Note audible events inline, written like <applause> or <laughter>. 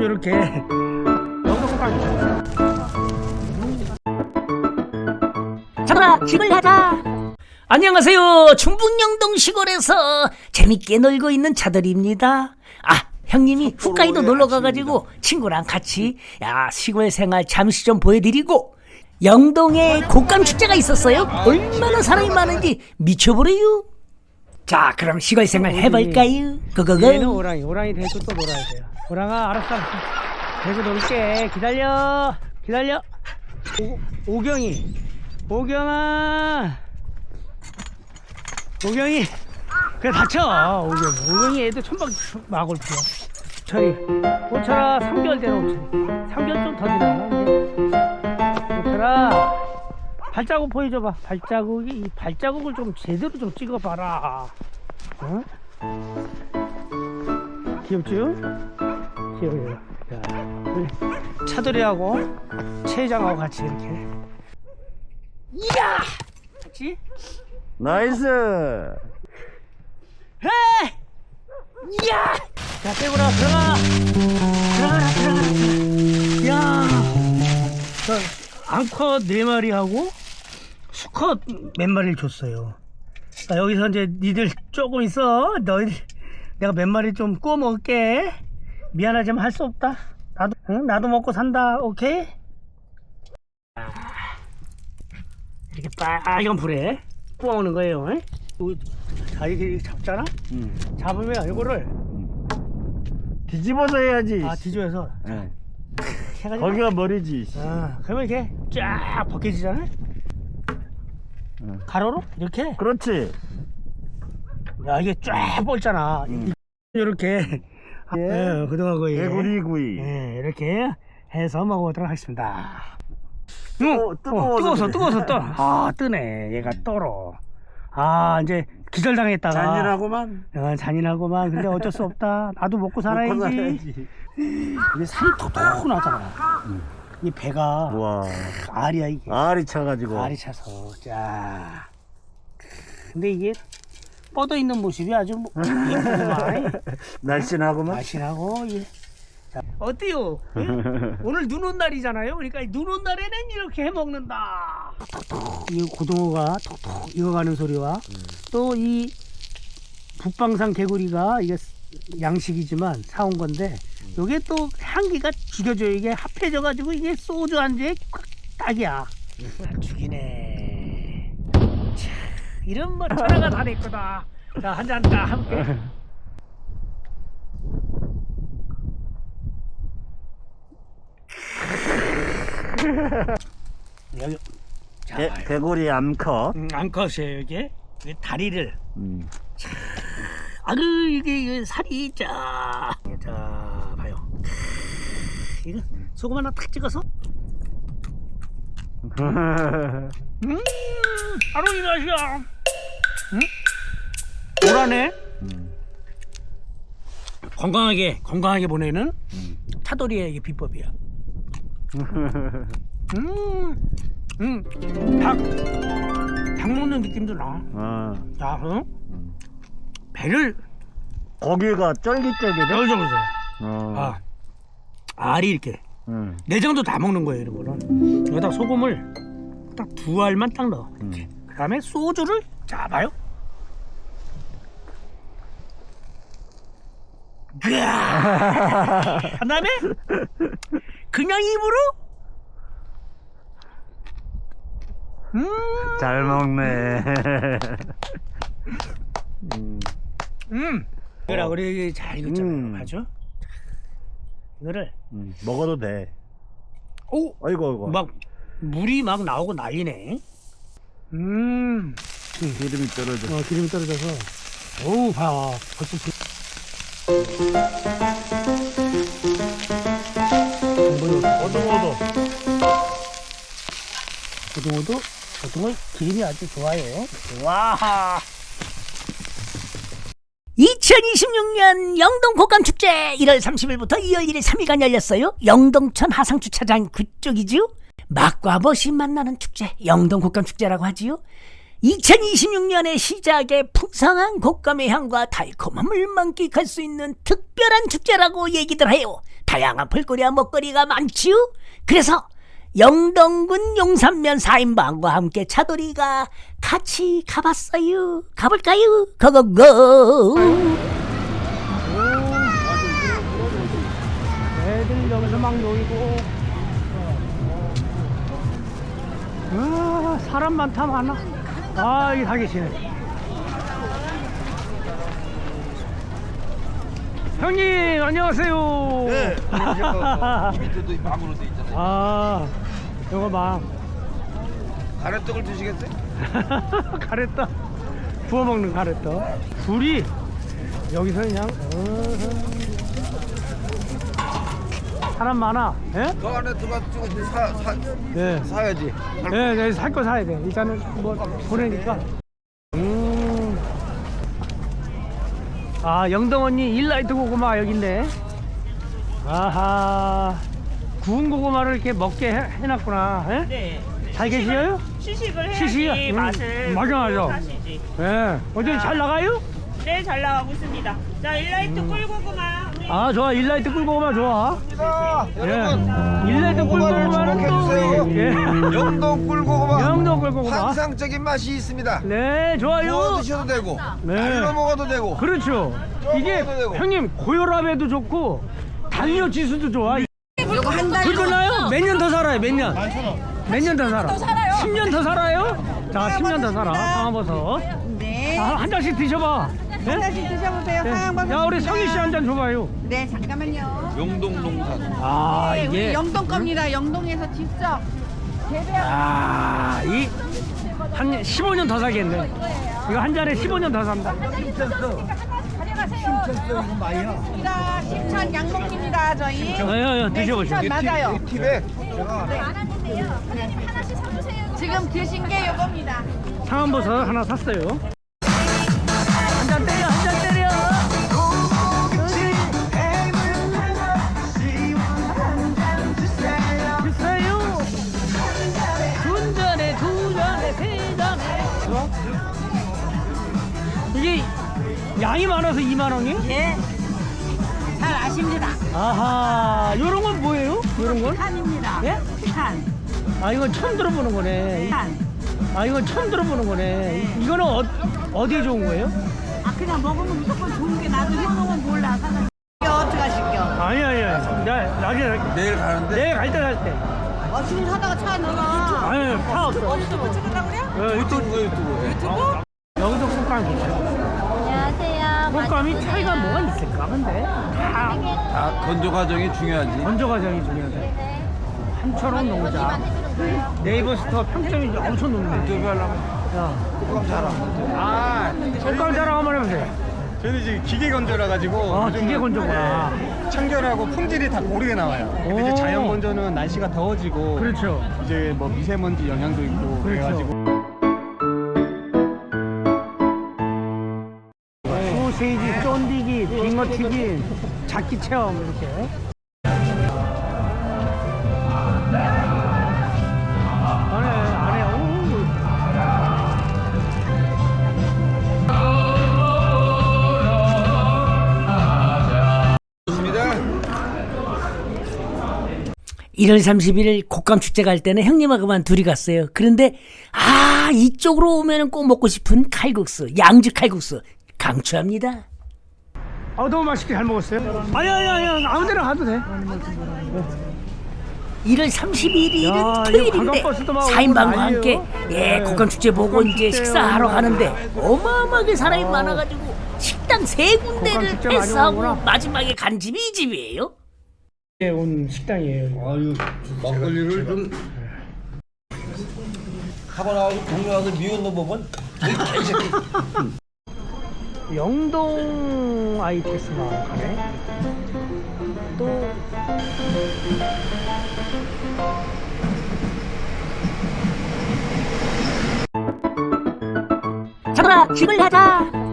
이렇게. 영동까지 잡아 집을 가자. 안녕하세요. 충북 영동 시골에서 재밌게 놀고 있는 차들입니다. 아 형님이 홋카이도 놀러 가가지고 친구랑 같이 야 시골 생활 잠시 좀 보여드리고 영동에 곶감 축제가 있었어요. 얼마나 사람이 많은지 미쳐버려요 자 그럼 시골 생활 해볼까요? 얘는 고고고 오랑이. 오랑이 대고 또 놀아야 돼요. 오랑아 알았어. 알았어 대고 놀게. 기다려. 기다려. 오, 오경이. 오경아. 오경이. 그래 다쳐. 오경이. 오경이 애들 천박 막을 피워 철이 오철아 3개월 된 오철이 3개월 좀 더 지나 오철아 발자국 보여줘봐 발자국이 이 발자국을 좀 제대로 좀 찍어봐라 어? 귀엽죠? 귀여워요. 자, 차돌이하고 최장하고 같이 이렇게. 이야! 같이? 나이스. 헤! 이야! 자, 빼고라, 들어가! 들어가라, 들어가라. 야! 저, 앙컷 네 마리하고 수컷 몇 마리를 줬어요. 자, 여기서 이제 니들 조금 있어. 너희들, 내가 몇 마리 좀 구워 먹을게. 미안하지만 할 수 없다. 나도, 응? 나도 먹고 산다. 오케이? 아, 이렇게 빨간 불에 구워 먹는 거예요. 응? 자, 이렇게 잡잖아? 응. 잡으면 이거를 뒤집어서 해야지. 아 뒤집어서 예. 해가지고 거기가 머리지. 아 그러면 이렇게 쫙 벗겨지잖아 응. 가로로? 이렇게? 그렇지. 야 이게 쫙 뻗잖아. 음. 이렇게. <laughs> 예. 예, 그동안 거의 개구리 구이. 예, 이렇게 해서 먹어보도록 하겠습니다. 응, 뜨거- 뜨거워서 뜨거워서 그래. 뜨거워서 떠 아. <laughs> 뜨네. 얘가 떨어 아 이제 기절당했다가. 잔인하고만. 어, 잔인하고만. 근데 어쩔 수 없다. 나도 먹고 살아야지. 살아야지. 이게 살이 톡톡 나잖아 이 배가 와. 알이야 이게 알이 차가지고. 알이 차서 자 근데 이게 뻗어 있는 모습이 아주 뭐 <laughs> 예쁘구만 날씬하고만. 날씬하고 예. 자, 어때요? 예? <laughs> 오늘 눈 온 날이잖아요 그러니까 눈 온 날에는 이렇게 해 먹는다 톡톡 이 고등어가 톡톡 익어가는 소리와 또 이 북방산 개구리가 이게 양식이지만 사온 건데 요게 또 향기가 죽여줘요. 이게 합해져 가지고 이게 소주 안주에 꽉 딱이야. 잘 죽이네. 차, 이런 뭐 천하가 다 됐구나. 자 한잔딱 함께. <laughs> 여기 자 개, 개구리 암컷. 음, 암컷이에요 이게? 이게 다리를. 음. 아그 이게, 살이 자, 자 봐요. 이거 소금 하나 탁 찍어서 <laughs> 음 바로 이 맛이야. 음? 오라네. 음. 건강하게 건강하게 보내는 음. 차돌이의 이게 비법이야. <laughs> 음, 음, 닭, 닭 먹는 느낌도 나. 아. 자, 응? 음. 배를 고기가 쫄깃쫄깃해. 여기서 보세요. 어. 아, 알이 이렇게 응. 내장도 다 먹는 거예요, 이런 거는. 여기다 소금을 딱 두 알만 딱 넣어. 음. 그 다음에 소주를 잡아요. 그아. 그 <laughs> 다음에 그냥 입으로. 음, 잘 먹네. <laughs> 음. 음. 그래, 우리 잘 익었잖아요. 음. 맞죠? 이거를 음. 먹어도 돼. 오, 아이고 아이고. 막 물이 막 나오고 난리네. 음, 기름이 떨어져. 어, 기름이 떨어져서. 어우, 봐. 벌써 지... 오도오도. 고등어도 고등어 기름이 아주 좋아요. 와. 2026년 영동 곶감 축제 1월 30일부터 2월 1일 3일간 열렸어요. 영동천 하상 주차장 그쪽이죠. 맛과 멋이 만나는 축제, 영동 곶감 축제라고 하지요. 2026년의 시작에 풍성한 곶감의 향과 달콤함을 만끽할 수 있는 특별한 축제라고 얘기들 해요. 다양한 볼거리와 먹거리가 많지요. 그래서 영동군 용산면 4인방과 함께 차돌이가 같이 가봤어요. 가볼까요? 고고고! 애들 여기서 막 놀고. 아, 사람 많다, 많아. 아, 이게 다 계시네. 형님, 안녕하세요. 네. 밑에도 <laughs> 망으로 돼 있잖아요. 아, 이거 막. 가래떡을 드시겠어요? <laughs> 가랬다. 구워 먹는 가랬다. 불이 여기서 그냥 어, 사람 많아. 예? 저 안에 들어가서 사, 사, 네. 사야지. 네, 네, 살 거 사야 돼. 일단은 뭐 보내니까. 음. 아, 영동 언니 일라이트 고구마 여기 있네. 아하. 구운 고구마를 이렇게 먹게 해, 해놨구나. 예? 네. 잘 계시어요? 시식을 해야지 시식이요? 음, 맛을 맞아, 맞아. 사시지. 예. 어제 잘 나가요? 네, 잘 나가고 있습니다. 자, 일라이트 음. 꿀고구마. 아, 좋아. 일라이트 꿀고구마 좋아. 예. 여러분, 일라이트 고구마를 꿀고구마는 주목해주세요. 또. 예. <laughs> 영동 꿀고구마. 영동 꿀고구마. 환상적인 맛이 있습니다. 네, 좋아요. 구워 드셔도 되고, 네. 날로 먹어도 되고. 그렇죠. 이게 먹어도 되고. 형님 고혈압에도 좋고 당뇨 지수도 좋아. 요거 한 달. 그거나요? 몇 년 더 살아요? 몇 년? 몇 년 더 살아? 10년 더 살아요? 자, 10년 더 살아. 방아버섯. 네. 자, 한 잔씩 드셔봐. 네? 하나씩 드셔보세요. 네. 상황 야, 우리 성희 씨 한 잔 줘봐요. 네, 잠깐만요. 영동 농산. 아, 네, 우리 이게. 영동 겁니다. 영동에서 직접 재배한. 아, 이. 한 15년 더 살겠네. 이거 한 잔에 15년 더 산다. 입니다. 심천 양봉입니다. 저희. 어, 어, 어, 네, 드셔보세요. 심천 맞아요. 팁에 지금 드신 게 요겁니다. 상한버섯 하나 샀어요. 양이 많아서 2만 원이? 예. 잘 아십니다. 아하, 요런 건 뭐예요? 요런 건? 칸입니다. 예? 칸. 아, 이건 처음 들어보는 거네. 칸. 아, 이건 처음 들어보는 거네. 이- 이거는 어, 어디에 좋은 거예요? 아, 그냥 먹으면 무조건 좋은 게 나도 해먹으면 몰라. 사장. 이게 어떻게 하실게요? 아니, 아니, 아니. 나, 나중에, 내일 가는데 내일 갈 때 갈 때. 어, 지금 하다가 차 넣어. 아니, 파 없어. 유튜브 찍으려고 그래? 어, 유튜브, 유튜브. 여기도 꽃감 괜찮 꽃감이 차이가 뭐가 있을까? 근데 다 다 건조 과정이 중요하지. 건조 과정이 중요하대. 한철원 농장. 네이버 스토어 평점이 엄청 높네. 유튜브 하려면 야, 조금 잘하면 아, 꽃감 자랑 한번 해보세요. 저희는 지금 기계 건조라 가지고 아, 기계 건조구나. 네, 청결하고 품질이 다 고르게 나와요. 근데 이제 오. 자연 건조는 날씨가 더워지고 그렇죠. 이제 뭐 미세먼지 영향도 있고 그렇죠. 그래가지고 빙어튀김, 잡기 체험 이렇게. 안에 안에 오. 좋습니다. 1월 31일 곶감 축제 갈 때는 형님하고만 둘이 갔어요. 그런데 아 이쪽으로 오면 꼭 먹고 싶은 칼국수, 양주 칼국수 강추합니다. 아 너무 맛있게 잘 먹었어요. 아니 아니 아니 아무데나 가도 돼. 1월 31일은 야, 이거 토요일인데 관광버스도 막 오고 4인방과 난리예요. 함께 예 네. 곶감 축제 보고 이제 축제 식사하러 가는데 어마어마하게 사람이 어. 많아가지고 식당 세 군데를 축제 많이 패스하고 오는구나. 마지막에 간 집이 이 집이에요. 예, 온 식당이에요. 아유, 막걸리를 좀 하고 나와서 동네 와서 미운 놈 보면 <laughs> 영동 ITS만 가네. 또 잡아 집을 가자.